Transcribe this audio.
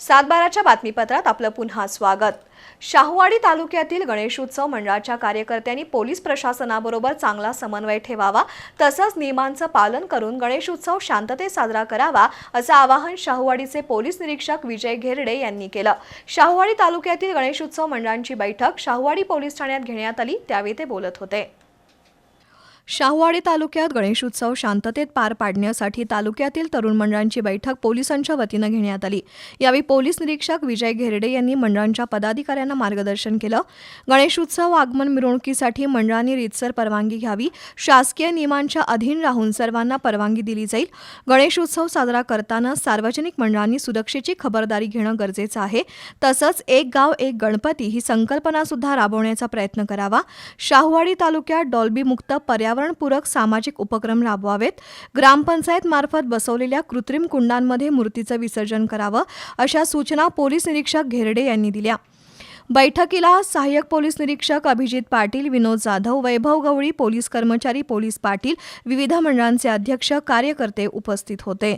सातबाराच्या बातमीपत्रात आपलं पुन्हा स्वागत. शाहूवाडी तालुक्यातील गणेशोत्सव मंडळाच्या कार्यकर्त्यांनी पोलीस प्रशासनाबरोबर चांगला समन्वय ठेवावा तसंच नियमांचं पालन करून गणेशोत्सव शांततेत साजरा करावा असं आवाहन शाहूवाडीचे पोलीस निरीक्षक विजय घेरडे यांनी केलं. शाहूवाडी तालुक्यातील गणेशोत्सव मंडळांची बैठक शाहूवाडी पोलीस ठाण्यात घेण्यात आली त्यावेळी ते बोलत होते. शाहूवाडी तालुक्यात गणेशोत्सव शांततेत पार पाडण्यासाठी तालुक्यातील तरुण मंडळांची बैठक पोलिसांच्या वतीनं घेण्यात आली. यावेळी पोलीस निरीक्षक विजय घेरडे यांनी मंडळांच्या पदाधिकाऱ्यांना मार्गदर्शन केलं. गणेशोत्सव आगमन मिरवणुकीसाठी मंडळांनी रीतसर परवानगी घ्यावी शासकीय नियमांच्या अधीन राहून सर्वांना परवानगी दिली जाईल. गणेशोत्सव साजरा करताना सार्वजनिक मंडळांनी सुरक्षेची खबरदारी घेणं गरजेचं आहे. तसंच एक गाव एक गणपती ही संकल्पनासुद्धा राबवण्याचा प्रयत्न करावा. शाहूवाडी तालुक्यात डॉल्बीमुक्त पर्यावरण पर्यावरणपूरक सामाजिक उपक्रम राबवावेत. ग्रामपंचायत मार्फत बसवलेल्या कृत्रिम कुंडांमध्ये मूर्तीचं विसर्जन करावं अशा सूचना पोलीस निरीक्षक घेरडे यांनी दिल्या. बैठकीला सहाय्यक पोलीस निरीक्षक अभिजित पाटील विनोद जाधव वैभव गवळी पोलीस कर्मचारी पोलीस पाटील विविध मंडळांचे अध्यक्ष कार्यकर्ते उपस्थित होते.